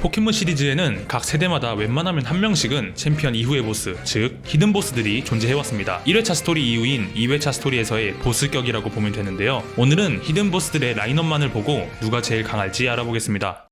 포켓몬 시리즈에는 각 세대마다 웬만하면 한 명씩은 챔피언 이후의 보스, 즉 히든 보스들이 존재해왔습니다. 1회차 스토리 이후인 2회차 스토리에서의 보스격이라고 보면 되는데요. 오늘은 히든 보스들의 라인업만을 보고 누가 제일 강할지 알아보겠습니다.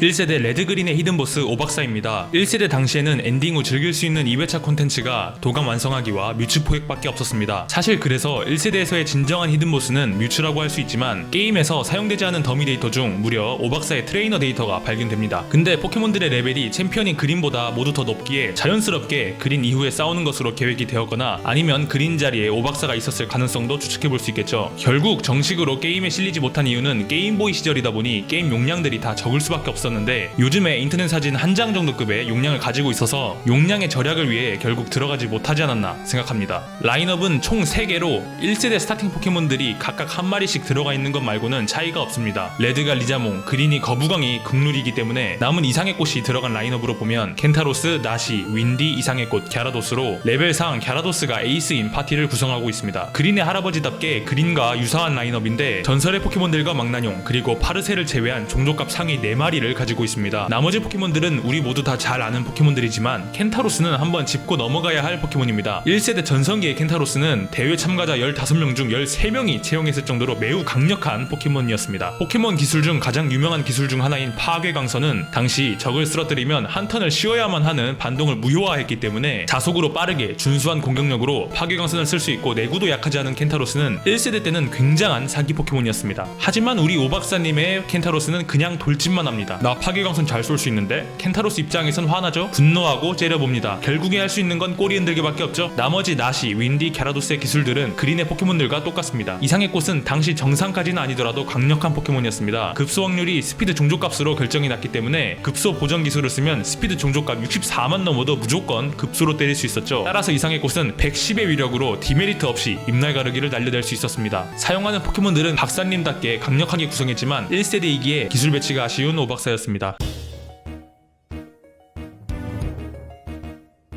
1세대 레드그린의 히든보스 오박사입니다. 1세대 당시에는 엔딩 후 즐길 수 있는 2회차 콘텐츠가 도감 완성하기와 뮤츠 포획밖에 없었습니다. 사실 그래서 1세대에서의 진정한 히든보스는 뮤츠라고 할 수 있지만 게임에서 사용되지 않은 더미 데이터 중 무려 오박사의 트레이너 데이터가 발견됩니다. 근데 포켓몬들의 레벨이 챔피언인 그린보다 모두 더 높기에 자연스럽게 그린 이후에 싸우는 것으로 계획이 되었거나 아니면 그린 자리에 오박사가 있었을 가능성도 추측해 볼 수 있겠죠. 결국 정식으로 게임에 실리지 못한 이유는 게임보이 시절이다 보니 게임 용량들이 다 적을 수밖에 없었는데 요즘에 인터넷 사진 한 장 정도 급의 용량을 가지고 있어서 용량의 절약을 위해 결국 들어가지 못하지 않았나 생각합니다. 라인업은 총 3개로 1세대 스타팅 포켓몬들이 각각 한 마리씩 들어가 있는 것 말고는 차이가 없습니다. 레드가 리자몽, 그린이 거부광이 극룰이기 때문에 남은 이상의 꽃이 들어간 라인업으로 보면 켄타로스, 나시, 윈디 이상의 꽃, 갸라도스로 레벨상 갸라도스가 에이스인 파티를 구성하고 있습니다. 그린의 할아버지답게 그린과 유사한 라인업인데 전설의 포켓몬들과 망나뇽 그리고 파르세를 제외한 종족값 상위 4마리를 가지고 있습니다. 나머지 포켓몬들은 우리 모두 다 잘 아는 포켓몬들이지만 켄타로스는 한번 짚고 넘어가야 할 포켓몬입니다. 1세대 전성기의 켄타로스는 대회 참가자 15명 중 13명이 채용했을 정도로 매우 강력한 포켓몬이었습니다. 포켓몬 기술 중 가장 유명한 기술 중 하나인 파괴 강선은 당시 적을 쓰러뜨리면 한 턴을 쉬어야만 하는 반동을 무효화했기 때문에 자속으로 빠르게 준수한 공격력으로 파괴 강선을 쓸 수 있고 내구도 약하지 않은 켄타로스는 1세대 때는 굉장한 사기 포켓몬이었습니다. 하지만 우리 오박사님의 켄타로스는 그냥 돌진만 합니다. 나 파괴 강선 잘 쏠 수 있는데 켄타로스 입장에선 화나죠? 분노하고 째려봅니다. 결국에 할 수 있는 건 꼬리 흔들기밖에 없죠. 나머지 나시, 윈디, 갸라도스의 기술들은 그린의 포켓몬들과 똑같습니다. 이상의 꽃은 당시 정상까지는 아니더라도 강력한 포켓몬이었습니다. 급소 확률이 스피드 종족값으로 결정이 났기 때문에 급소 보정 기술을 쓰면 스피드 종족값 64만 넘어도 무조건 급소로 때릴 수 있었죠. 따라서 이상의 꽃은 110의 위력으로 디메리트 없이 입날 가르기를 날려댈 수 있었습니다. 사용하는 포켓몬들은 박사님답게 강력하게 구성했지만 1세대이기에 기술 배치가 아쉬운 오박사 였습니다.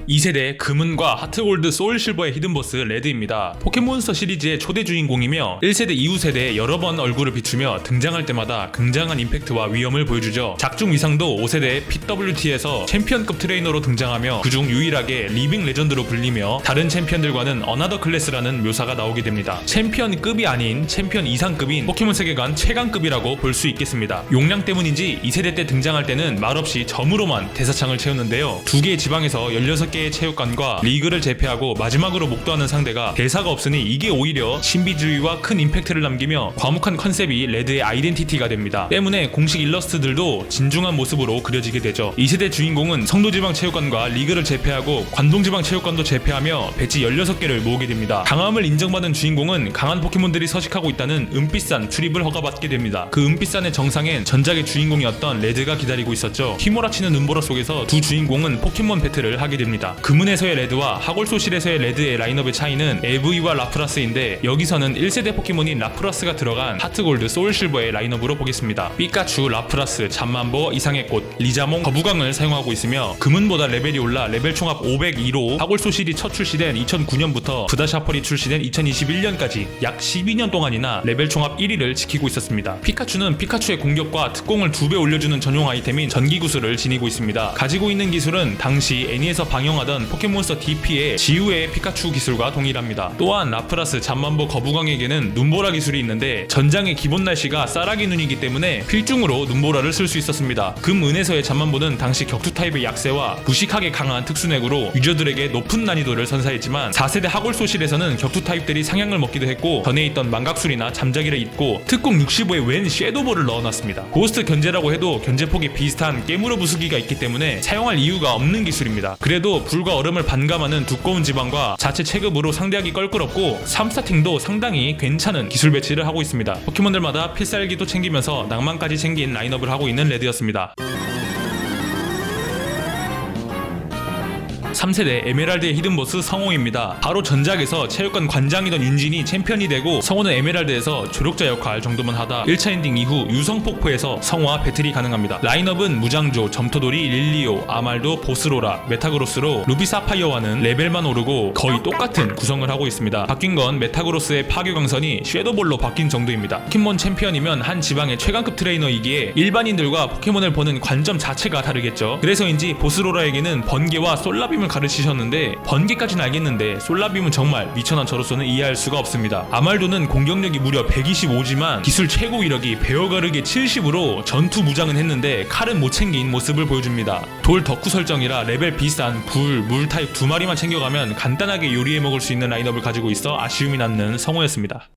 2세대 금은과 하트골드 소울실버의 히든보스 레드입니다. 포켓몬스터 시리즈의 초대 주인공이며 1세대 이후 세대에 여러 번 얼굴을 비추며 등장할 때마다 굉장한 임팩트와 위험을 보여주죠. 작중 위상도 5세대 PWT에서 챔피언급 트레이너로 등장하며 그중 유일하게 리빙 레전드로 불리며 다른 챔피언들과는 어나더 클래스라는 묘사가 나오게 됩니다. 챔피언급이 아닌 챔피언 이상급인 포켓몬 세계관 최강급이라고 볼 수 있겠습니다. 용량 때문인지 2세대 때 등장할 때는 말없이 점으로만 대사창을 채웠는데요. 두 개의 지방에서 16 개의 체육관과 리그를 제패하고 마지막으로 목도하는 상대가 대사가 없으니 이게 오히려 신비주의와 큰 임팩트를 남기며 과묵한 컨셉이 레드의 아이덴티티가 됩니다. 때문에 공식 일러스트들도 진중한 모습으로 그려지게 되죠. 2세대 주인공은 성도지방 체육관과 리그를 제패하고 관동지방 체육관도 제패하며 배지 16개를 모으게 됩니다. 강함을 인정받은 주인공은 강한 포켓몬들이 서식하고 있다는 은빛산 출입을 허가받게 됩니다. 그 은빛산의 정상엔 전작의 주인공이었던 레드가 기다리고 있었죠. 휘몰아치는 눈보라 속에서 두 주인공은 포켓몬 배틀을 하게 됩니다. 금은에서의 레드와 하골소실에서의 레드의 라인업의 차이는 에브이와 라프라스인데 여기서는 1세대 포켓몬인 라프라스가 들어간 하트골드 소울실버의 라인업으로 보겠습니다. 삐까츄, 라프라스, 잠만보, 이상의 꽃, 리자몽, 거부강을 사용하고 있으며 금은보다 레벨이 올라 레벨 총합 502로 하골소실이 첫 출시된 2009년부터 브다샤펄이 출시된 2021년까지 약 12년 동안이나 레벨 총합 1위를 지키고 있었습니다. 피카츄는 피카츄의 공격과 특공을 두 배 올려주는 전용 아이템인 전기 구슬을 지니고 있습니다. 가지고 있는 기술은 당시 애니에서 방영 하던 포켓몬스터 DP의 지우의 피카츄 기술과 동일합니다. 또한 라프라스 잠만보 거부광에게는 눈보라 기술이 있는데 전장의 기본 날씨가 쌀아기 눈이기 때문에 필중으로 눈보라를 쓸 수 있었습니다. 금은에서의 잠만보는 당시 격투 타입의 약세와 무식하게 강한 특수넥으로 유저들에게 높은 난이도를 선사했지만 4세대 하골소실에서는 격투 타입들이 상향을 먹기도 했고 전에 있던 망각술이나 잠자기를 잊고 특공 65에 웬 섀도볼을 넣어놨습니다. 고스트 견제라고 해도 견제폭이 비슷한 깨물어 부수기가 있기 때문에 사용할 이유가 없는 기술입니다. 그래도 불과 얼음을 반감하는 두꺼운 지방과 자체 체급으로 상대하기 껄끄럽고 3스타팅도 상당히 괜찮은 기술 배치를 하고 있습니다. 포켓몬들마다 필살기도 챙기면서 낭만까지 챙긴 라인업을 하고 있는 레드였습니다. 3세대 에메랄드의 히든보스 성호입니다. 바로 전작에서 체육관 관장이던 윤진이 챔피언이 되고 성호는 에메랄드에서 조력자 역할 정도만 하다 1차 엔딩 이후 유성폭포에서 성호와 배틀이 가능합니다. 라인업은 무장조, 점토돌이, 릴리오, 아말도, 보스로라, 메타그로스로 루비 사파이어와는 레벨만 오르고 거의 똑같은 구성을 하고 있습니다. 바뀐 건 메타그로스의 파괴 강선이 섀도볼로 바뀐 정도입니다. 포켓몬 챔피언이면 한 지방의 최강급 트레이너이기에 일반인들과 포켓몬을 보는 관점 자체가 다르겠죠. 그래서인지 보스로라에게는 번개와 솔라빔을 가르치셨는데 번개까지는 알겠는데 솔라빔은 정말 미천한 저로서는 이해할 수가 없습니다. 아말도는 공격력이 무려 125지만 기술 최고 이력이 베어가르게 70으로 전투 무장은 했는데 칼은 못 챙긴 모습을 보여줍니다. 돌 덕후 설정이라 레벨 비싼 불, 물 타입 두 마리만 챙겨가면 간단하게 요리해 먹을 수 있는 라인업을 가지고 있어 아쉬움이 남는 성호였습니다.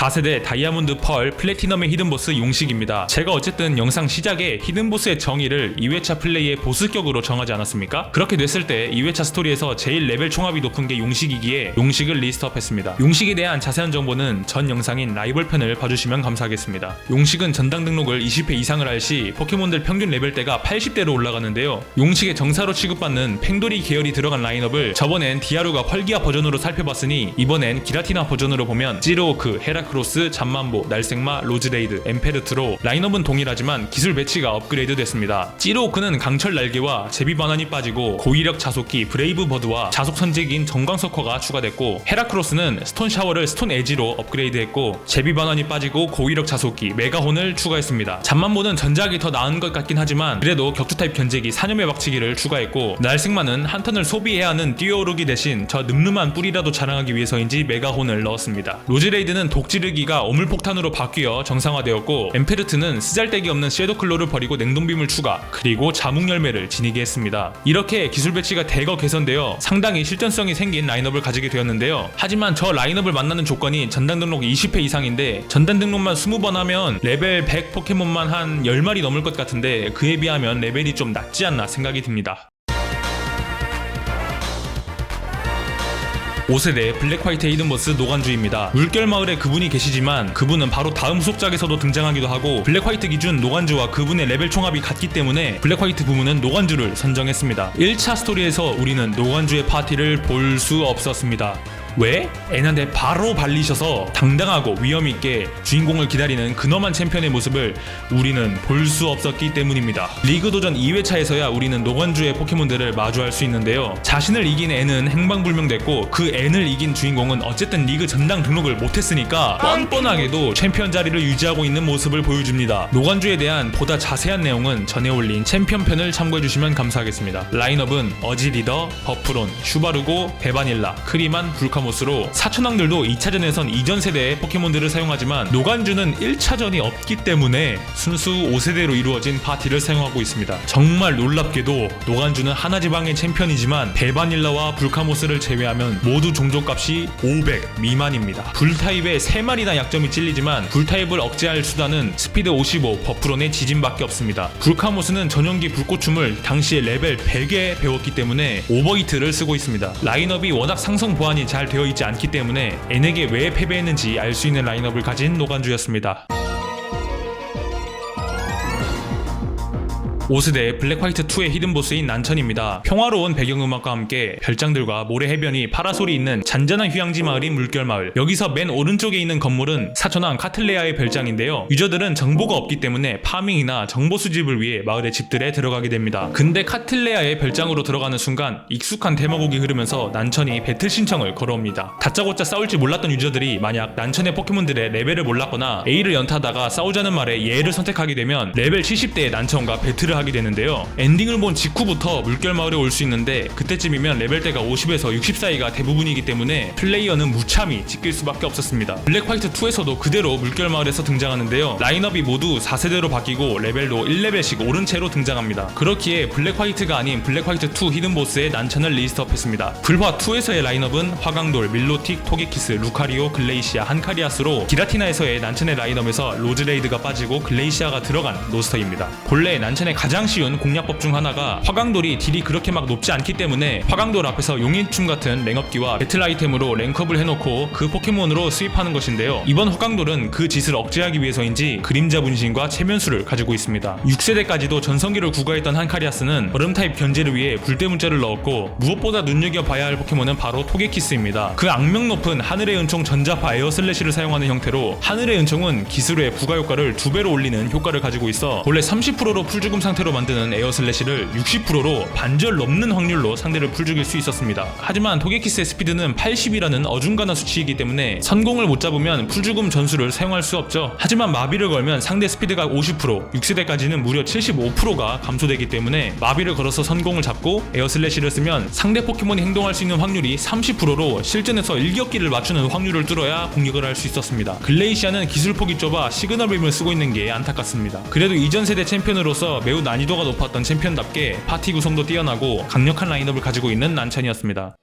4세대 다이아몬드 펄 플래티넘의 히든보스 용식입니다. 제가 어쨌든 영상 시작에 히든보스의 정의를 2회차 플레이의 보스격으로 정하지 않았습니까? 그렇게 됐을 때 2회차 스토리에서 제일 레벨 총합이 높은 게 용식이기에 용식을 리스트업했습니다. 용식에 대한 자세한 정보는 전 영상인 라이벌 편을 봐주시면 감사하겠습니다. 용식은 전당 등록을 20회 이상을 할 시 포켓몬들 평균 레벨대가 80대로 올라가는데요. 용식의 정사로 취급받는 팽돌이 계열이 들어간 라인업을 저번엔 디아루가 펄기아 버전으로 살펴봤으니 이번엔 기라티나 버전으로 보면 찌로오크, 헤라 크로스, 잠만보, 날생마, 로즈레이드, 엠페르트로 라인업은 동일하지만 기술 배치가 업그레이드 됐습니다. 찌로오크는 강철 날개와 제비 바난이 빠지고 고위력 자속기 브레이브 버드와 자속 선제기인 정광석화가 추가됐고 헤라크로스는 스톤 샤워를 스톤 에지로 업그레이드했고 제비 바난이 빠지고 고위력 자속기 메가혼을 추가했습니다. 잠만보는 전작이 더 나은 것 같긴 하지만 그래도 격투 타입 견제기 사념의 박치기를 추가했고 날생마는 한 턴을 소비해야 하는 뛰어오르기 대신 저 늠름한 뿌리라도 자랑하기 위해서인지 메가혼을 넣었습니다. 로즈레이드는 독지 르기가 오물폭탄으로 바뀌어 정상화되었고 엠페르트는 쓰잘데기 없는 섀도클로를 버리고 냉동빔을 추가 그리고 자묵열매를 지니게 했습니다. 이렇게 기술 배치가 대거 개선되어 상당히 실전성이 생긴 라인업을 가지게 되었는데요. 하지만 저 라인업을 만나는 조건이 전단 등록 20회 이상인데 전단 등록만 20번 하면 레벨 100 포켓몬만 한 10마리 넘을 것 같은데 그에 비하면 레벨이 좀 낮지 않나 생각이 듭니다. 5세대 블랙 화이트 히든버스 노간주입니다. 물결 마을에 그분이 계시지만 그분은 바로 다음 후속작에서도 등장하기도 하고 블랙 화이트 기준 노간주와 그분의 레벨 총합이 같기 때문에 블랙 화이트 부문은 노간주를 선정했습니다. 1차 스토리에서 우리는 노간주의 파티를 볼 수 없었습니다. 왜? 애한테 바로 발리셔서 당당하고 위험 있게 주인공을 기다리는 근엄한 챔피언의 모습을 우리는 볼 수 없었기 때문입니다. 리그 도전 2회차에서야 우리는 노건주의 포켓몬들을 마주할 수 있는데요. 자신을 이긴 애는 행방불명됐고 그 애를 이긴 주인공은 어쨌든 리그 전당 등록을 못했으니까 뻔뻔하게도 챔피언 자리를 유지하고 있는 모습을 보여줍니다. 노건주에 대한 보다 자세한 내용은 전에 올린 챔피언 편을 참고해주시면 감사하겠습니다. 라인업은 어지 리더, 버프론, 슈바르고, 베바닐라, 크리만, 불카 모 모스로 사천왕들도 2차전에선 이전 세대의 포켓몬들을 사용하지만 노간주는 1차전이 없기 때문에 순수 5세대로 이루어진 파티를 사용하고 있습니다. 정말 놀랍게도 노간주는 하나지방의 챔피언이지만 베바닐라와 불카모스를 제외하면 모두 종족값이 500 미만입니다. 불타입에 3마리나 약점이 찔리지만 불타입을 억제할 수단은 스피드 55 버프론의 지진밖에 없습니다. 불카모스는 전용기 불꽃춤을 당시에 레벨 100에 배웠기 때문에 오버히트를 쓰고 있습니다. 라인업이 워낙 상성 보완이 잘 되어 있지 않기 때문에 N에게 왜 패배했는지 알 수 있는 라인업을 가진 노간주였습니다. 5세대 블랙 화이트 2의 히든 보스인 난천입니다. 평화로운 배경음악과 함께 별장들과 모래 해변이 파라솔이 있는 잔잔한 휴양지 마을인 물결 마을. 여기서 맨 오른쪽에 있는 건물은 사천왕 카틀레아의 별장인데요. 유저들은 정보가 없기 때문에 파밍이나 정보 수집을 위해 마을의 집들에 들어가게 됩니다. 근데 카틀레아의 별장으로 들어가는 순간 익숙한 테마곡이 흐르면서 난천이 배틀 신청을 걸어옵니다. 다짜고짜 싸울지 몰랐던 유저들이 만약 난천의 포켓몬들의 레벨을 몰랐거나 A를 연타다가 싸우자는 말에 얘를 선택하게 되면 레벨 70대의 난천과 배틀을 하게 되는데요. 엔딩을 본 직후부터 물결 마을에 올 수 있는데 그때쯤이면 레벨대가 50에서 60 사이가 대부분이기 때문에 플레이어는 무참히 지킬 수밖에 없었습니다. 블랙 화이트 2에서도 그대로 물결 마을에서 등장하는데요. 라인업이 모두 4세대로 바뀌고 레벨도 1레벨씩 오른 채로 등장합니다. 그렇기에 블랙 화이트가 아닌 블랙 화이트 2 히든 보스의 난천을 리스트업했습니다. 불화 2에서의 라인업은 화강돌, 밀로틱, 토게키스, 루카리오, 글레이시아, 한카리아스로 기라티나에서의 난천의 라인업에서 로즈레이드가 빠지고 글레이시아가 들어간 로스터입니다. 본래 난천의 가장 쉬운 공략법 중 하나가 화강돌이 딜이 그렇게 막 높지 않기 때문에 화강돌 앞에서 용인춤 같은 랭업기와 배틀 아이템으로 랭크업을 해놓고 그 포켓몬으로 수입하는 것인데요. 이번 화강돌은 그 짓을 억제하기 위해서인지 그림자 분신과 체면수를 가지고 있습니다. 6세대까지도 전성기를 구가했던 한카리아스는 얼음 타입 견제를 위해 불대 문자를 넣었고 무엇보다 눈여겨봐야 할 포켓몬은 바로 토게키스입니다. 그 악명 높은 하늘의 은총 전자파 에어 슬래시를 사용하는 형태로 하늘의 은총은 기술의 부가 효과를 두 배로 올리는 효과를 가지고 있어 원래 30%로 풀죽음 상태 로 만드는 에어 슬래시를 60%로 반절 넘는 확률로 상대를 풀죽일 수 있었습니다. 하지만 토게키스의 스피드는 80이라는 어중간한 수치이기 때문에 선공을 못 잡으면 풀죽음 전술을 사용할 수 없죠. 하지만 마비를 걸면 상대 스피드가 50%, 6세대까지는 무려 75%가 감소되기 때문에 마비를 걸어서 선공을 잡고 에어 슬래시를 쓰면 상대 포켓몬이 행동할 수 있는 확률이 30%로 실전에서 일격기를 맞추는 확률을 뚫어야 공격을 할 수 있었습니다. 글레이시아는 기술 폭이 좁아 시그널 빔을 쓰고 있는 게 안타깝습니다. 그래도 이전 세대 챔피언으로서 매우 난이도가 높았던 챔피언답게 파티 구성도 뛰어나고 강력한 라인업을 가지고 있는 난찬이었습니다.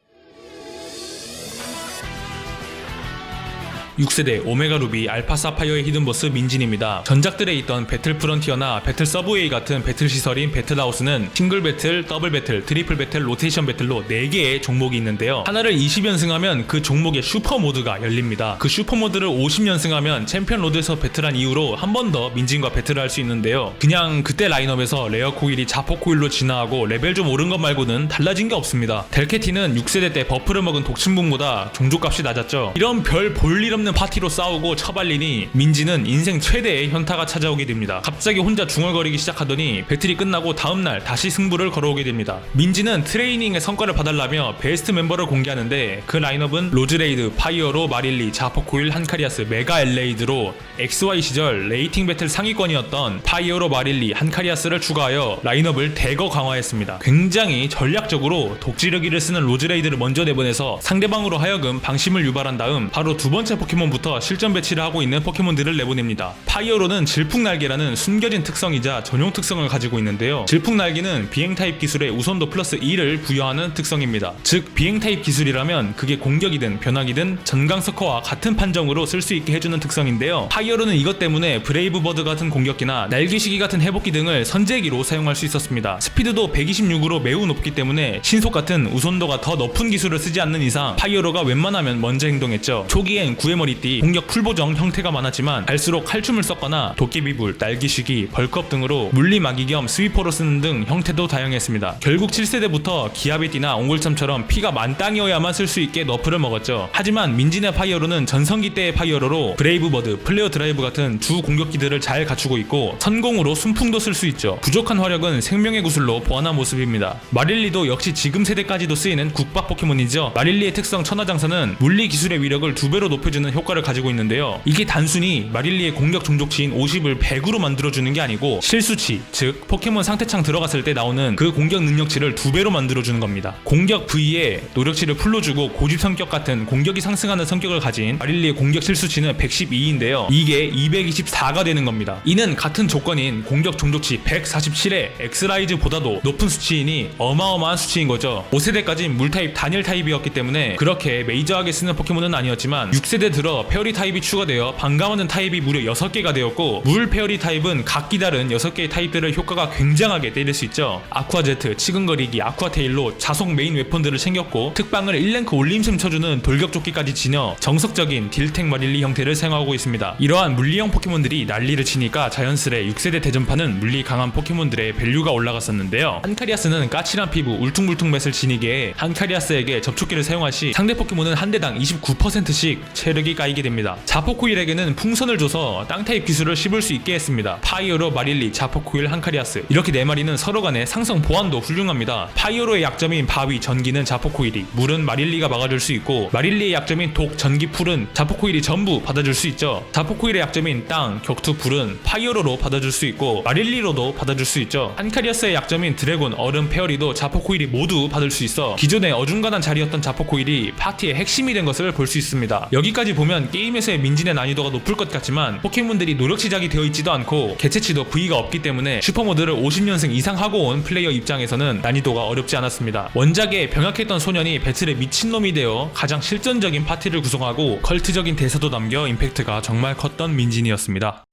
6세대 오메가 루비 알파 사파이어의 히든보스 민진입니다. 전작들에 있던 배틀 프런티어나 배틀 서브웨이 같은 배틀 시설인 배틀하우스는 싱글 배틀, 더블 배틀, 트리플 배틀, 로테이션 배틀로 4개의 종목이 있는데요. 하나를 20연승하면 그 종목의 슈퍼 모드가 열립니다. 그 슈퍼 모드를 50연승하면 챔피언 로드에서 배틀한 이후로 한 번 더 민진과 배틀을 할 수 있는데요. 그냥 그때 라인업에서 레어 코일이 자폭 코일로 진화하고 레벨 좀 오른 것 말고는 달라진 게 없습니다. 델캐티는 6세대 때 버프를 먹은 독침붕보다 종족값이 낮았죠. 이런 별 볼일 없는 파티로 싸우고 처발리니 민지는 인생 최대의 현타가 찾아오게 됩니다. 갑자기 혼자 중얼거리기 시작하더니 배틀이 끝나고 다음날 다시 승부를 걸어오게 됩니다. 민지는 트레이닝의 성과를 받으려며 베스트 멤버를 공개하는데 그 라인업은 로즈레이드, 파이어로, 마릴리, 자포코일, 한카리아스, 메가 엘레이드로 XY 시절 레이팅 배틀 상위권이었던 파이어로, 마릴리, 한카리아스를 추가하여 라인업을 대거 강화했습니다. 굉장히 전략적으로 독지르기를 쓰는 로즈레이드를 먼저 내보내서 상대방으로 하여금 방심을 유발한 다음 바로 두 번째 포켓 몬부터 실전 배치를 하고 있는 포켓몬들을 내보냅니다. 파이어로는 질풍날개라는 숨겨진 특성이자 전용 특성을 가지고 있는데요. 질풍날개는 비행 타입 기술에 우선도 플러스 2를 부여하는 특성입니다. 즉 비행 타입 기술이라면 그게 공격이든 변화기든 전강 서커와 같은 판정으로 쓸 수 있게 해주는 특성인데요. 파이어로는 이것 때문에 브레이브 버드 같은 공격기나 날개시기 같은 회복기 등을 선제기로 사용할 수 있었습니다. 스피드도 126으로 매우 높기 때문에 신속 같은 우선도가 더 높은 기술을 쓰지 않는 이상 파이어로가 웬만하면 먼저 행동했죠. 초기엔 구해 머리띠, 공격 풀보정 형태가 많았지만 갈수록 칼춤을 썼거나 도깨비불, 날개시기, 벌컵 등으로 물리마기 겸 스위퍼로 쓰는 등 형태도 다양했습니다. 결국 7세대부터 기아베띠나 옹골참처럼 피가 만땅이어야만 쓸 수 있게 너프를 먹었죠. 하지만 민진의 파이어로는 전성기 때의 파이어로로 브레이브버드, 플레어 드라이브 같은 주 공격기들을 잘 갖추고 있고 선공으로 순풍도 쓸 수 있죠. 부족한 화력은 생명의 구슬로 보완한 모습입니다. 마릴리도 역시 지금 세대까지도 쓰이는 국밥 포켓몬이죠. 마릴리의 특성 천하장사는 물리 기술의 위력을 두 배로 높여주는 효과를 가지고 있는데요. 이게 단순히 마릴리의 공격 종족치인 50을 100으로 만들어주는 게 아니고 실수치, 즉 포켓몬 상태창 들어갔을 때 나오는 그 공격 능력치를 두 배로 만들어주는 겁니다. 공격 V에 노력치를 풀로주고 고집 성격 같은 공격이 상승하는 성격을 가진 마릴리의 공격 실수치는 112인데요. 이게 224가 되는 겁니다. 이는 같은 조건인 공격 종족치 147의 엑스라이즈보다도 높은 수치이니 어마어마한 수치인 거죠. 5세대까지 물타입 단일 타입이었기 때문에 그렇게 메이저하게 쓰는 포켓몬은 아니었지만 6세대 들어 페어리 타입이 추가되어 반가워하는 타입이 무려 6개가 되었고 물 페어리 타입은 각기 다른 6개의 타입들의 효과가 굉장하게 때릴 수 있죠. 아쿠아 제트, 치근거리기, 아쿠아 테일로 자속 메인 웨폰들을 챙겼고 특방을 1랭크 올림심 쳐주는 돌격조끼까지 지녀 정석적인 딜텍 마릴리 형태를 사용하고 있습니다. 이러한 물리형 포켓몬들이 난리를 치니까 자연스레 6세대 대전파는 물리 강한 포켓몬들의 밸류가 올라갔었는데요. 한카리아스는 까칠한 피부, 울퉁불퉁 맷을 지니게 한카리아스에게 접촉기를 사용할 시 상대 포켓몬은 한 대당 29%씩 체력이 까이게 됩니다. 자포코일에게는 풍선을 줘서 땅 타입 기술을 씹을 수 있게 했습니다. 파이어로, 마릴리, 자포코일, 한카리아스 이렇게 네 마리는 서로 간의 상성 보완도 훌륭합니다. 파이어로의 약점인 바위, 전기는 자포코일이, 물은 마릴리가 막아줄 수 있고 마릴리의 약점인 독, 전기, 풀은 자포코일이 전부 받아줄 수 있죠. 자포코일의 약점인 땅, 격투, 불은 파이어로로 받아줄 수 있고 마릴리로도 받아줄 수 있죠. 한카리아스의 약점인 드래곤, 얼음, 페어리도 자포코일이 모두 받을 수 있어 기존에 어중간한 자리였던 자포코일이 파티의 핵심이 된 것을 볼 수 있습니다. 여기까지 보면 게임에서의 민진의 난이도가 높을 것 같지만 포켓몬들이 노력 시작이 되어 있지도 않고 개체치도 V가 없기 때문에 슈퍼모드를 50년승 이상 하고 온 플레이어 입장에서는 난이도가 어렵지 않았습니다. 원작에 병약했던 소년이 배틀에 미친놈이 되어 가장 실전적인 파티를 구성하고 컬트적인 대사도 남겨 임팩트가 정말 컸던 민진이었습니다.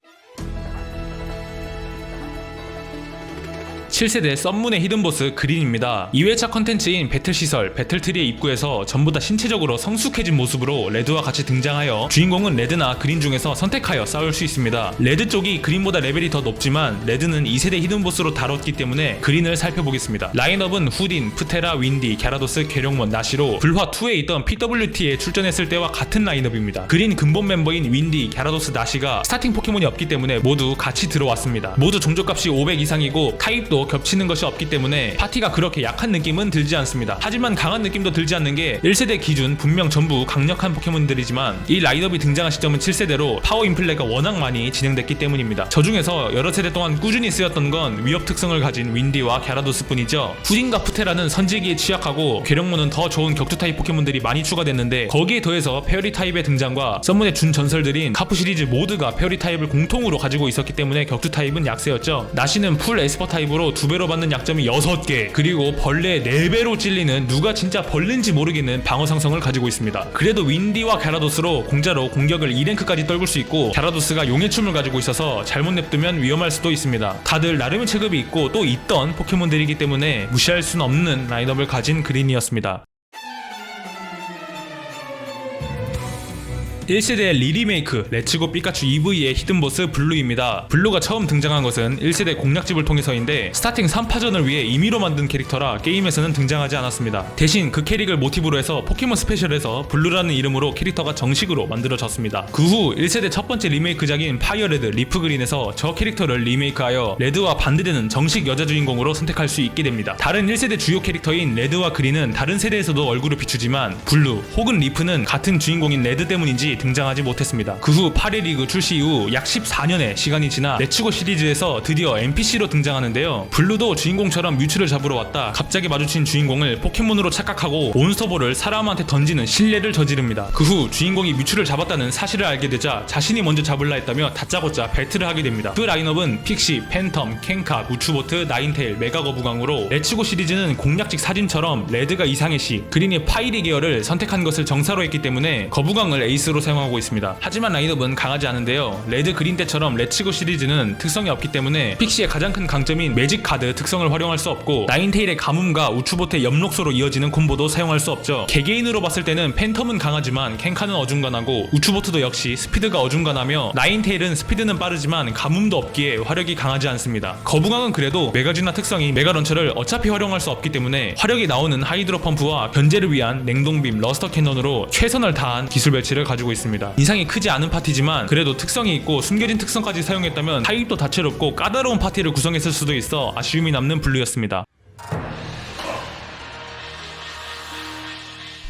7세대 썸문의 히든보스 그린입니다. 2회차 컨텐츠인 배틀시설, 배틀트리의 입구에서 전부 다 신체적으로 성숙해진 모습으로 레드와 같이 등장하여 주인공은 레드나 그린 중에서 선택하여 싸울 수 있습니다. 레드 쪽이 그린보다 레벨이 더 높지만 레드는 2세대 히든보스로 다뤘기 때문에 그린을 살펴보겠습니다. 라인업은 후딘, 프테라, 윈디, 갸라도스, 괴룡몬, 나시로 불화2에 있던 PWT에 출전했을 때와 같은 라인업입니다. 그린 근본 멤버인 윈디, 갸라도스, 나시가 스타팅 포켓몬이 없기 때문에 모두 같이 들어왔습니다. 모두 종족값이 500 이상이고 타입도 겹치는 것이 없기 때문에 파티가 그렇게 약한 느낌은 들지 않습니다. 하지만 강한 느낌도 들지 않는 게 1세대 기준 분명 전부 강력한 포켓몬들이지만 이 라인업이 등장한 시점은 7세대로 파워 인플레가 워낙 많이 진행됐기 때문입니다. 저 중에서 여러 세대 동안 꾸준히 쓰였던 건 위협 특성을 가진 윈디와 갸라도스 뿐이죠. 후딘과 푸테라는 선지기에 취약하고 괴력모는 더 좋은 격투 타입 포켓몬들이 많이 추가됐는데 거기에 더해서 페어리 타입의 등장과 썸문의 준 전설들인 카프 시리즈 모두가 페어리 타입을 공통으로 가지고 있었기 때문에 격투 타입은 약세였죠. 나시는 풀 에스퍼 타입으로 두 배로 받는 약점이 6개 그리고 벌레 4배로 찔리는 누가 진짜 벌레인지 모르겠는 방어 상성을 가지고 있습니다. 그래도 윈디와 갸라도스로 공짜로 공격을 2랭크까지 떨굴 수 있고 갸라도스가 용의 춤을 가지고 있어서 잘못 냅두면 위험할 수도 있습니다. 다들 나름의 체급이 있고 또 있던 포켓몬들이기 때문에 무시할 수는 없는 라인업을 가진 그린이었습니다. 1세대 리리메이크 레츠고 피카츄 EV의 히든보스 블루입니다. 블루가 처음 등장한 것은 1세대 공략집을 통해서인데 스타팅 3파전을 위해 임의로 만든 캐릭터라 게임에서는 등장하지 않았습니다. 대신 그 캐릭을 모티브로 해서 포켓몬 스페셜에서 블루라는 이름으로 캐릭터가 정식으로 만들어졌습니다. 그 후 1세대 첫 번째 리메이크작인 파이어레드 리프그린에서 저 캐릭터를 리메이크하여 레드와 반대되는 정식 여자 주인공으로 선택할 수 있게 됩니다. 다른 1세대 주요 캐릭터인 레드와 그린은 다른 세대에서도 얼굴을 비추지만 블루 혹은 리프는 같은 주인공인 레드 때문인지 등장하지 못했습니다. 그 후 8회 리그 출시 이후 약 14년의 시간이 지나 레츠고 시리즈에서 드디어 NPC로 등장하는데요. 블루도 주인공처럼 뮤츠를 잡으러 왔다 갑자기 마주친 주인공을 포켓몬으로 착각하고 몬스터볼을 사람한테 던지는 실례를 저지릅니다. 그 후 주인공이 뮤츠를 잡았다는 사실을 알게 되자 자신이 먼저 잡을라 했다며 다짜고짜 배틀을 하게 됩니다. 그 라인업은 픽시, 팬텀, 켄카, 우추보트, 나인테일, 메가거부강으로 레츠고 시리즈는 공략직 사진처럼 레드가 이상의 시, 그린이 파이리 계열을 선택한 것을 정사로 했기 때문에 거부강을 에이스로 사용하고 있습니다. 하지만 라인업은 강하지 않은데요. 레드 그린 때처럼 레츠고 시리즈는 특성이 없기 때문에 픽시의 가장 큰 강점인 매직 카드 특성을 활용할 수 없고 나인테일의 가뭄과 우추보트의 엽록소로 이어지는 콤보도 사용할 수 없죠. 개개인으로 봤을 때는 팬텀은 강하지만 켄카는 어중간하고 우추보트도 역시 스피드가 어중간하며 나인테일은 스피드는 빠르지만 가뭄도 없기에 화력이 강하지 않습니다. 거부강은 그래도 메가쥐나 특성이 메가런처를 어차피 활용할 수 없기 때문에 화력이 나오는 하이드로 펌프와 견제를 위한 냉동빔 러스터 캐논으로 최선을 다한 기술 배치를 가지고 있습니다. 인상이 크지 않은 파티지만 그래도 특성이 있고 숨겨진 특성까지 사용했다면 타입도 다채롭고 까다로운 파티를 구성했을 수도 있어 아쉬움이 남는 블루였습니다.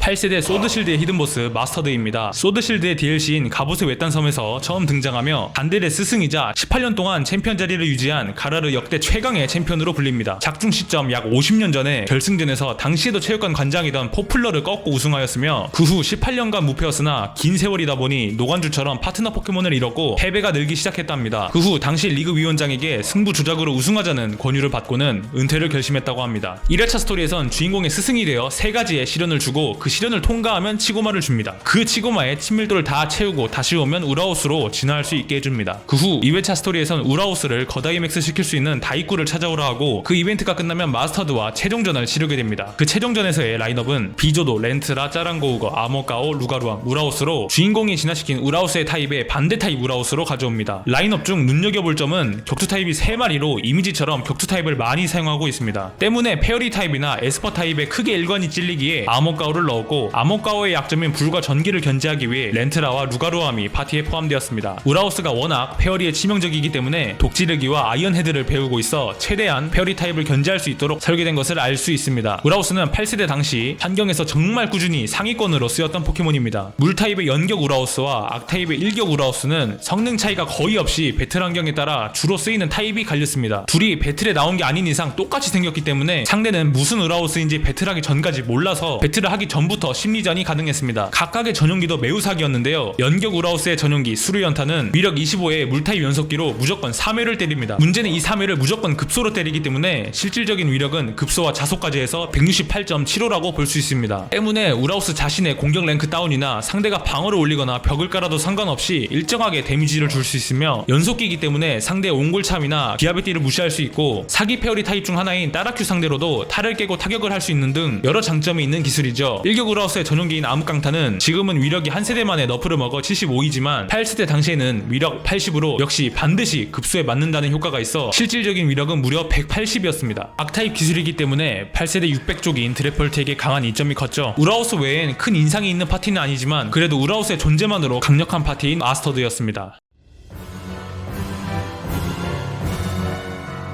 8세대 소드실드의 히든보스 마스터드입니다. 소드실드의 DLC인 갑옷의 외딴 섬에서 처음 등장하며 단델의 스승이자 18년 동안 챔피언 자리를 유지한 가라르 역대 최강의 챔피언으로 불립니다. 작중 시점 약 50년 전에 결승전에서 당시에도 체육관 관장이던 포플러를 꺾고 우승하였으며 그 후 18년간 무패였으나 긴 세월이다 보니 노관주처럼 파트너 포켓몬을 잃었고 패배가 늘기 시작했답니다. 그 후 당시 리그 위원장에게 승부 조작으로 우승하자는 권유를 받고는 은퇴를 결심했다고 합니다. 1회차 스토리에선 주인공의 스승이 되어 세 가지의 시련을 주고 그 시련을 통과하면 치고마를 줍니다. 그 치고마에 친밀도를 다 채우고 다시 오면 우라우스로 진화할 수 있게 해줍니다. 그 후 2회차 스토리에선 우라우스를 거다이맥스 시킬 수 있는 다이쿠를 찾아오라 하고 그 이벤트가 끝나면 마스터드와 최종전을 치르게 됩니다. 그 최종전에서의 라인업은 비조도, 렌트라, 짜랑고우거, 아모까오, 루가루암, 우라우스로 주인공이 진화시킨 우라우스의 타입에 반대 타입 우라우스로 가져옵니다. 라인업 중 눈여겨볼 점은 격투 타입이 3마리로 이미지처럼 격투 타입을 많이 사용하고 있습니다. 때문에 페어리 타입이나 에스퍼 타입에 크게 일관이 찔리기에 아모까오를 넣 었고 아모까오의 약점인 불과 전기를 견제하기 위해 렌트라와 루가루암이 파티에 포함되었습니다. 우라우스가 워낙 페어리에 치명적이기 때문에 독지르기와 아이언 헤드를 배우고 있어 최대한 페어리 타입을 견제할 수 있도록 설계된 것을 알 수 있습니다. 우라우스는 8세대 당시 환경에서 정말 꾸준히 상위권으로 쓰였던 포켓몬입니다. 물 타입의 연격 우라우스와 악 타입의 일격 우라우스는 성능 차이가 거의 없이 배틀 환경에 따라 주로 쓰이는 타입이 갈렸습니다. 둘이 배틀에 나온 게 아닌 이상 똑같이 생겼기 때문에 상대는 무슨 우라우스인지 배틀하기 전까지 몰라서 배틀을 하기 전부터 전부터 심리전이 가능했습니다. 각각의 전용기도 매우 사기였는데요. 연격 우라우스의 전용기 수류연타는 위력 25의 물타입 연속기로 무조건 3회를 때립니다. 문제는 이 3회를 무조건 급소로 때리기 때문에 실질적인 위력은 급소와 자속까지 해서 168.75라고 볼 수 있습니다. 때문에 우라우스 자신의 공격 랭크 다운이나 상대가 방어를 올리거나 벽을 깔아도 상관없이 일정하게 데미지를 줄 수 있으며 연속기이기 때문에 상대의 옹골참이나 기아베띠를 무시할 수 있고 사기 페어리 타입 중 하나인 따라큐 상대로도 탈을 깨고 타격을 할 수 있는 등 여러 장점이 있는 기술이죠. 일격 우라우스의 전용기인 암흑강타는 지금은 위력이 한 세대 만에 너프를 먹어 75이지만 8세대 당시에는 위력 80으로 역시 반드시 급수에 맞는다는 효과가 있어 실질적인 위력은 무려 180이었습니다. 악타입 기술이기 때문에 8세대 600쪽인 드래펄트에게 강한 이점이 컸죠. 우라우스 외엔 큰 인상이 있는 파티는 아니지만 그래도 우라우스의 존재만으로 강력한 파티인 마스터드였습니다.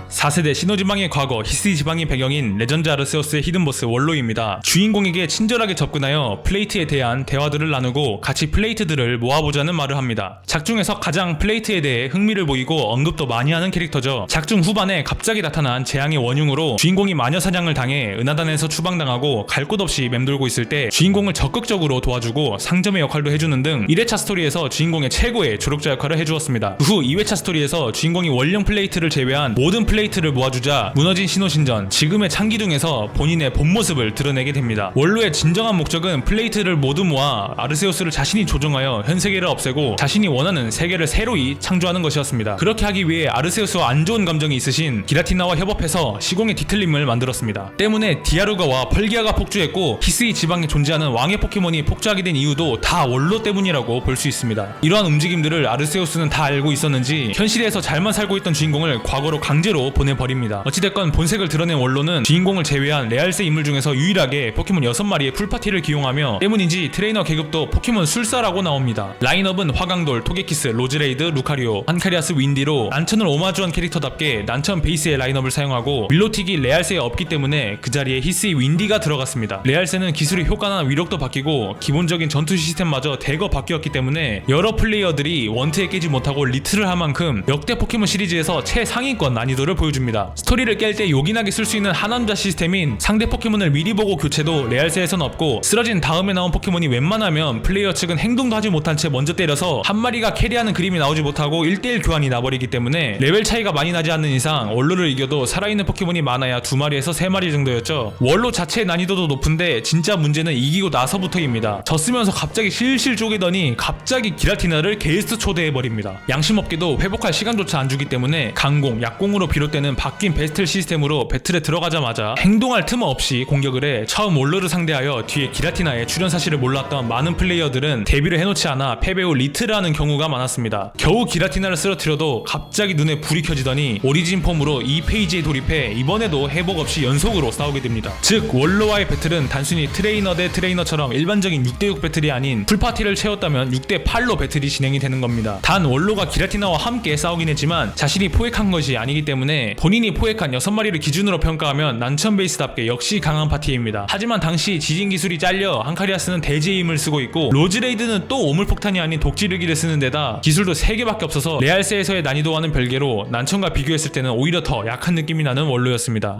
4세대 신호지방의 과거 히스 지방의 배경인 레전드 아르세우스의 히든보스 원로입니다. 주인공에게 친절하게 접근하여 플레이트에 대한 대화들을 나누고 같이 플레이트들을 모아보자는 말을 합니다. 작중에서 가장 플레이트에 대해 흥미를 보이고 언급도 많이 하는 캐릭터죠. 작중 후반에 갑자기 나타난 재앙의 원흉으로 주인공이 마녀 사냥을 당해 은하단에서 추방당하고 갈 곳 없이 맴돌고 있을 때 주인공을 적극적으로 도와주고 상점의 역할도 해주는 등 1회차 스토리에서 주인공의 최고의 조력자 역할을 해주었습니다. 그 후 2회차 스토리에서 주인공이 원령 플레이트를 제외한 모든 플레이트 를 모아주자 무너진 신호신전 지금의 창기둥에서 본인의 본 모습을 드러내게 됩니다. 원로의 진정한 목적은 플레이트를 모두 모아 아르세우스를 자신이 조종하여 현 세계를 없애고 자신이 원하는 세계를 새로이 창조하는 것이었습니다. 그렇게 하기 위해 아르세우스와 안 좋은 감정이 있으신 기라티나와 협업해서 시공의 뒤틀림을 만들었습니다. 때문에 디아루가와 펄기아가 폭주했고 히스이 지방에 존재하는 왕의 포켓몬이 폭주하게 된 이유도 다 원로 때문이라고 볼 수 있습니다. 이러한 움직임들을 아르세우스는 다 알고 있었는지 현실에서 잘만 살고 있던 주인공을 과거로 강제로 보내버립니다. 어찌됐건 본색을 드러낸 원로는 주인공을 제외한 레알세 인물 중에서 유일하게 포켓몬 6마리의 풀파티를 기용하며 때문인지 트레이너 계급도 포켓몬 술사라고 나옵니다. 라인업은 화강돌, 토게키스, 로즈레이드, 루카리오, 한카리아스 윈디로 난천을 오마주한 캐릭터답게 난천 베이스의 라인업을 사용하고 밀로틱이 레알세에 없기 때문에 그 자리에 히스의 윈디가 들어갔습니다. 레알세는 기술의 효과나 위력도 바뀌고 기본적인 전투 시스템마저 대거 바뀌었기 때문에 여러 플레이어들이 원트에 깨지 못하고 리트를 한 만큼 역대 포켓몬 시리즈에서 최상위권 난이도를 보여줍니다. 스토리를 깰 때 요긴하게 쓸 수 있는 한남자 시스템인 상대 포켓몬을 미리 보고 교체도 레알세에선 없고 쓰러진 다음에 나온 포켓몬이 웬만하면 플레이어 측은 행동도 하지 못한 채 먼저 때려서 한 마리가 캐리하는 그림이 나오지 못하고 1대1 교환이 나버리기 때문에 레벨 차이가 많이 나지 않는 이상 원로를 이겨도 살아있는 포켓몬이 많아야 두 마리에서 세 마리 정도였죠. 원로 자체의 난이도도 높은데 진짜 문제는 이기고 나서부터입니다. 졌으면서 갑자기 실실 쪼개더니 갑자기 기라티나를 게스트 초대해버립니다. 양심 없게도 회복할 시간조차 안 주기 때문에 강공, 약공으로 비롯 되는 바뀐 배틀 시스템으로 배틀에 들어가자마자 행동할 틈 없이 공격을 해 처음 원로를 상대하여 뒤에 기라티나의 출연 사실을 몰랐던 많은 플레이어들은 데뷔를 해놓지 않아 패배 후 리트를 하는 경우가 많았습니다. 겨우 기라티나를 쓰러뜨려도 갑자기 눈에 불이 켜지더니 오리진 폼으로 이 페이지에 돌입해 이번에도 회복 없이 연속으로 싸우게 됩니다. 즉 원로와의 배틀은 단순히 트레이너 대 트레이너처럼 일반적인 6대6 배틀이 아닌 풀파티를 채웠다면 6대8로 배틀이 진행이 되는 겁니다. 단 원로가 기라티나와 함께 싸우긴 했지만 자신이 포획한 것이 아니기 때문에 본인이 포획한 6마리를 기준으로 평가하면 난천 베이스답게 역시 강한 파티입니다. 하지만 당시 지진 기술이 잘려 한카리아스는 대지의 힘을 쓰고 있고 로즈레이드는 또 오물폭탄이 아닌 독지르기를 쓰는 데다 기술도 3개밖에 없어서 레알세에서의 난이도와는 별개로 난천과 비교했을 때는 오히려 더 약한 느낌이 나는 원로였습니다.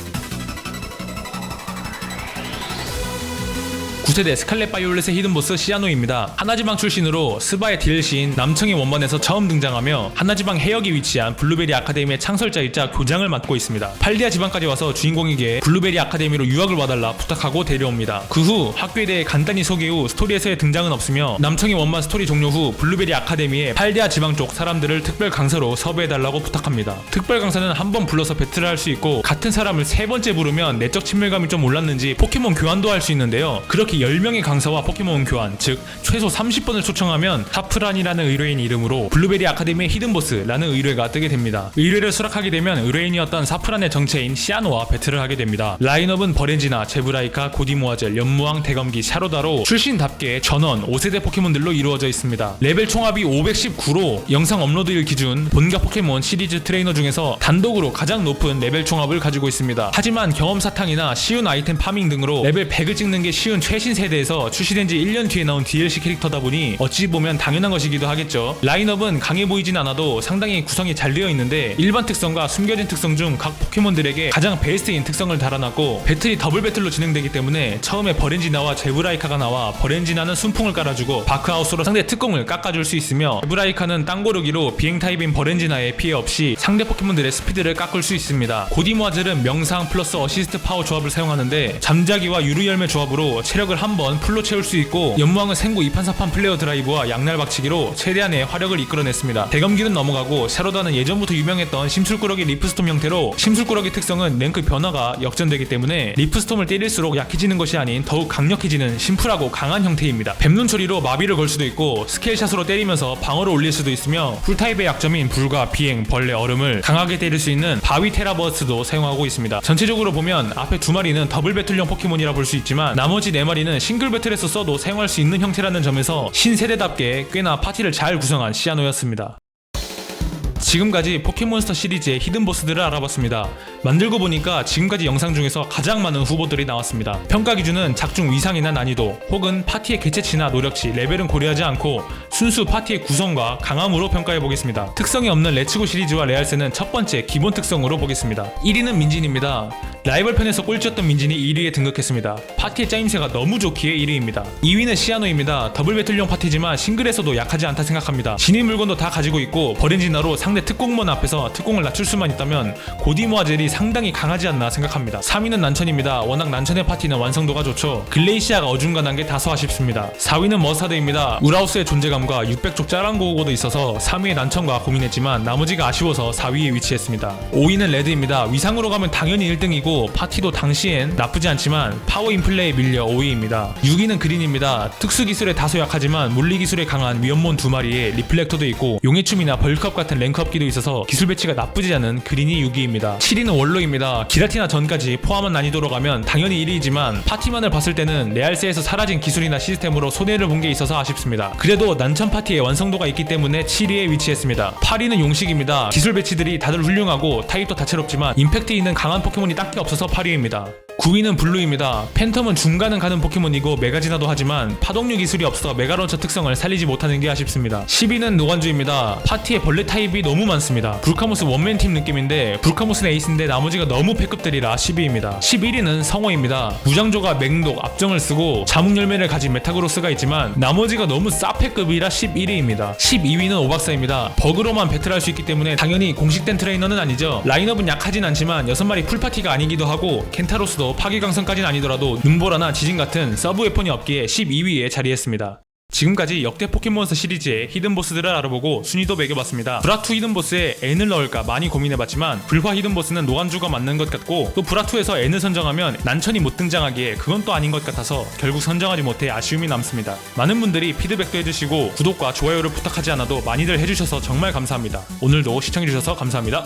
9세대 스칼렛 바이올렛의 히든보스 시아노입니다. 하나지방 출신으로 스바의 DLC인 남청의 원반에서 처음 등장하며 하나지방 해역에 위치한 블루베리 아카데미의 창설자이자 교장을 맡고 있습니다. 팔디아 지방까지 와서 주인공에게 블루베리 아카데미로 유학을 와달라 부탁하고 데려옵니다. 그 후 학교에 대해 간단히 소개 후 스토리에서의 등장은 없으며 남청의 원반 스토리 종료 후 블루베리 아카데미에 팔디아 지방 쪽 사람들을 특별 강사로 섭외해달라고 부탁합니다. 특별 강사는 한 번 불러서 배틀을 할 수 있고 같은 사람을 세 번째 부르면 내적 친밀감이 좀 올랐는지 포켓몬 교환도 할 수 있는데요. 그렇게 10명의 강사와 포켓몬 교환, 즉 최소 30번을 초청하면 타프란이라는 의뢰인 이름으로 블루베리 아카데미의 히든보스라는 의뢰가 뜨게 됩니다. 의뢰를 수락하게 되면 의뢰인이었던 사프란의 정체인 시아노와 배틀을 하게 됩니다. 라인업은 버렌지나, 제브라이카, 고디모아젤, 연무왕, 대검기, 샤로다로 출신답게 전원 5세대 포켓몬들로 이루어져 있습니다. 레벨 총합이 519로 영상 업로드일 기준 본가 포켓몬 시리즈 트레이너 중에서 단독으로 가장 높은 레벨 총합을 가지고 있습니다. 하지만 경험 사탕이나 쉬운 아이템 파밍 등으로 레벨 100을 찍는 게 쉬운 최신 세대에서 출시된 지 1년 뒤에 나온 DLC 캐릭터다 보니 어찌 보면 당연한 것이기도 하겠죠. 라인업은 강해 보이진 않아도 상당히 구성이 잘 되어 있는데 일반 특성과 숨겨진 특성 중 각 포켓몬들에게 가장 베스트인 특성을 달아놨고 배틀이 더블 배틀로 진행되기 때문에 처음에 버렌지나와 제브라이카가 나와 버렌지나는 순풍을 깔아주고 바크하우스로 상대 특공을 깎아줄 수 있으며 제브라이카는 땅고르기로 비행 타입인 버렌지나의 피해 없이 상대 포켓몬들의 스피드를 깎을 수 있습니다. 고디모아젤은 명상 플러스 어시스트 파워 조합을 사용하는데 잠자기와 유루열매 조합으로 체력을 한번 풀로 채울 수 있고 연무왕은 생고 2판 4판 플레어 드라이브와 양날 박치기로 최대한의 화력을 이끌어냈습니다. 대검기는 넘어가고 샤로다는 예전부터 유명했던 심술꾸러기 리프스톰 형태로 심술꾸러기 특성은 랭크 변화가 역전되기 때문에 리프스톰을 때릴수록 약해지는 것이 아닌 더욱 강력해지는 심플하고 강한 형태입니다. 뱀눈 처리로 마비를 걸 수도 있고 스케일샷으로 때리면서 방어를 올릴 수도 있으며 풀타입의 약점인 불과 비행, 벌레, 얼음을 강하게 때릴 수 있는 바위 테라버스도 사용하고 있습니다. 전체적으로 보면 앞에 두 마리는 더블 배틀용 포켓몬이라 볼 수 있지만 나머지 네 마리는 싱글 배틀에서 써도 사용할 수 있는 형태라는 점에서 신세대답게 꽤나 파티를 잘 구성한 시아노였습니다. 지금까지 포켓몬스터 시리즈의 히든 보스들을 알아봤습니다. 만들고 보니까 지금까지 영상 중에서 가장 많은 후보들이 나왔습니다. 평가 기준은 작중 위상이나 난이도 혹은 파티의 개체치나 노력치, 레벨은 고려하지 않고 순수 파티의 구성과 강함으로 평가해 보겠습니다. 특성이 없는 레츠고 시리즈와 레알세는 첫 번째 기본 특성으로 보겠습니다. 1위는 민진입니다. 라이벌 편에서 꼴찌였던 민진이 1위에 등극했습니다. 파티의 짜임새가 너무 좋기에 1위입니다. 2위는 시아노입니다. 더블 배틀용 파티지만 싱글에서도 약하지 않다 생각합니다. 진입 물건도 다 가지고 있고 버렌지나로 상대 특공몬 앞에서 특공을 낮출 수만 있다면 고디모아 젤이 상당히 강하지 않나 생각합니다. 3위는 난천입니다. 워낙 난천의 파티는 완성도가 좋죠. 글레이시아가 어중간한 게 다소 아쉽습니다. 4위는 머스타드입니다. 우라우스의 존재감과 600쪽 짜란고고도 있어서 3위의 난천과 고민했지만 나머지가 아쉬워서 4위에 위치했습니다. 5위는 레드입니다. 위상으로 가면 당연히 1등이고 파티도 당시엔 나쁘지 않지만 파워 인플레에 밀려 5위입니다. 6위는 그린입니다. 특수 기술에 다소 약하지만 물리 기술에 강한 위험몬 두 마리에 리플렉터도 있고 용의 춤이나 벌크업 같은 랭크업 기도 있어서 기술 배치가 나쁘지 않은 그린이 6위입니다. 7위는 원로입니다. 기라티나 전까지 포함한 난이도로 가면 당연히 1위이지만 파티만을 봤을 때는 레알세에서 사라진 기술이나 시스템으로 손해를 본 게 있어서 아쉽습니다. 그래도 난천 파티의 완성도가 있기 때문에 7위에 위치했습니다. 8위는 용식입니다. 기술 배치들이 다들 훌륭하고 타입도 다채롭지만 임팩트 있는 강한 포켓몬이 딱히 없어서 8위입니다. 9위는 블루입니다. 팬텀은 중간은 가는 포켓몬이고 메가진화도 하지만 파동류 기술이 없어 메가런처 특성을 살리지 못하는 게 아쉽습니다. 10위는 노관주입니다. 파티에 벌레 타입이 너무 많습니다. 불카모스 원맨팀 느낌인데 불카모스는 에이스인데 나머지가 너무 패급들이라 10위입니다. 11위는 성호입니다. 무장조가 맹독, 압정을 쓰고 자묵열매를 가진 메타그로스가 있지만 나머지가 너무 싸패급이라 11위입니다. 12위는 오박사입니다. 버그로만 배틀할 수 있기 때문에 당연히 공식된 트레이너는 아니죠. 라인업은 약하진 않지만 6마리 풀파티가 아니기도 하고 켄타로스도 파괴강성까지는 아니더라도 눈보라나 지진 같은 서브 웨폰이 없기에 12위에 자리했습니다. 지금까지 역대 포켓몬스터 시리즈의 히든보스들을 알아보고 순위도 매겨봤습니다. 브라투 히든보스에 N을 넣을까 많이 고민해봤지만 불화 히든보스는 노간주가 맞는 것 같고 또 브라투에서 N을 선정하면 난천이 못 등장하기에 그건 또 아닌 것 같아서 결국 선정하지 못해 아쉬움이 남습니다. 많은 분들이 피드백도 해주시고 구독과 좋아요를 부탁하지 않아도 많이들 해주셔서 정말 감사합니다. 오늘도 시청해주셔서 감사합니다.